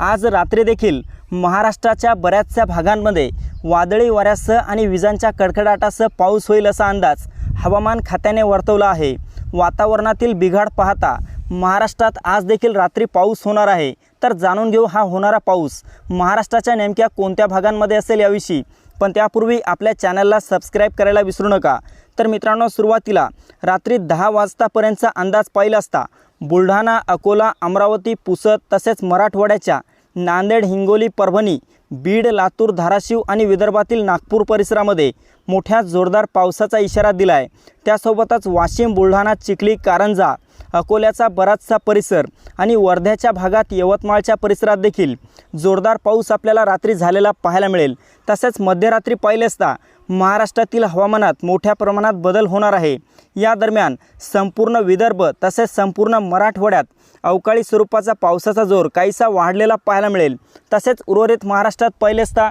आज रात्री देखील महाराष्ट्राच्या बऱ्याचशा भागांमध्ये वादळी वाऱ्यासह आणि विजांच्या कडकडाटासह पाऊस होईल असा अंदाज हवामान खात्याने वर्तवला आहे. वातावरणातील बिघाड पाहता महाराष्ट्रात आज देखील रात्री पाऊस होणार आहे. तर जाणून घेऊ हा होणारा पाऊस महाराष्ट्राच्या नेमक्या कोणत्या भागांमध्ये असेल याविषयी. पण त्यापूर्वी आपल्या चॅनलला सबस्क्राईब करायला विसरू नका. तर मित्रांनो सुरुवातीला रात्री दहा वाजतापर्यंतचा अंदाज पाहिला असता बुलढाणा अकोला अमरावती पुसद तसेच मराठवाड्याच्या नांदेड हिंगोली परभणी बीड लातूर धाराशिव आणि विदर्भातील नागपूर परिसरामध्ये मोठ्या जोरदार पावसाचा इशारा दिला आहे त्यासोबतच वाशिम बुलढाणा चिखली कारंजा अकोल्याचा बराचसा परिसर आणि वर्ध्याच्या भागात यवतमाळच्या परिसरात देखील जोरदार पाऊस आपल्याला रात्री झालेला पाहायला मिळेल. तसेच मध्यरात्री पाहिले असता महाराष्ट्रातील हवामानात मोठ्या प्रमाणात बदल होणार आहे. या दरम्यान संपूर्ण विदर्भ तसेच संपूर्ण मराठवाड्यात अवकाळी स्वरूपाचा पावसाचा जोर काहीसा वाढलेला पाहायला मिळेल. तसेच उर्वरित महाराष्ट्रात पाहिले असता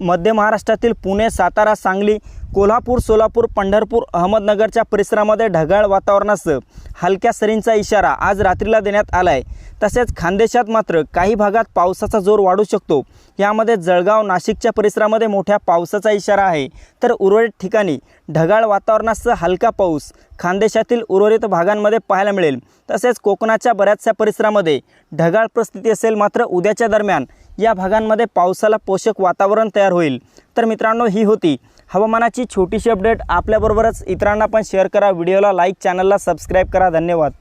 मध्य महाराष्ट्रातील पुणे सातारा सांगली कोल्हापूर सोलापूर पंढरपूर अहमदनगरच्या परिसरामध्ये ढगाळ वातावरणासह हलक्या सरींचा इशारा आज रात्रीला देण्यात आला आहे तसेच खानदेशात मात्र काही भागात पावसाचा जोर वाढू शकतो. यामध्ये जळगाव नाशिकच्या परिसरामध्ये मोठ्या पावसाचा इशारा आहे. तर उर्वरित ठिकाणी ढगाळ वातावरणासह हलका पाऊस खानदेशातील उर्वरित भागांमध्ये पाहायला मिळेल. तसेच कोकणाच्या बऱ्याचशा परिसरामध्ये ढगाळ परिस्थिती असेल मात्र उद्याच्या दरम्यान या भागांमध्ये पावसाला पोषक वातावरण तयार होईल. तर मित्रांनो ही होती हवामानाची छोटीशी अपडेट. आपल्याबरोबरच इतरांना पण शेअर करा. व्हिडिओला लाईक चॅनलला सबस्क्राईब करा. धन्यवाद.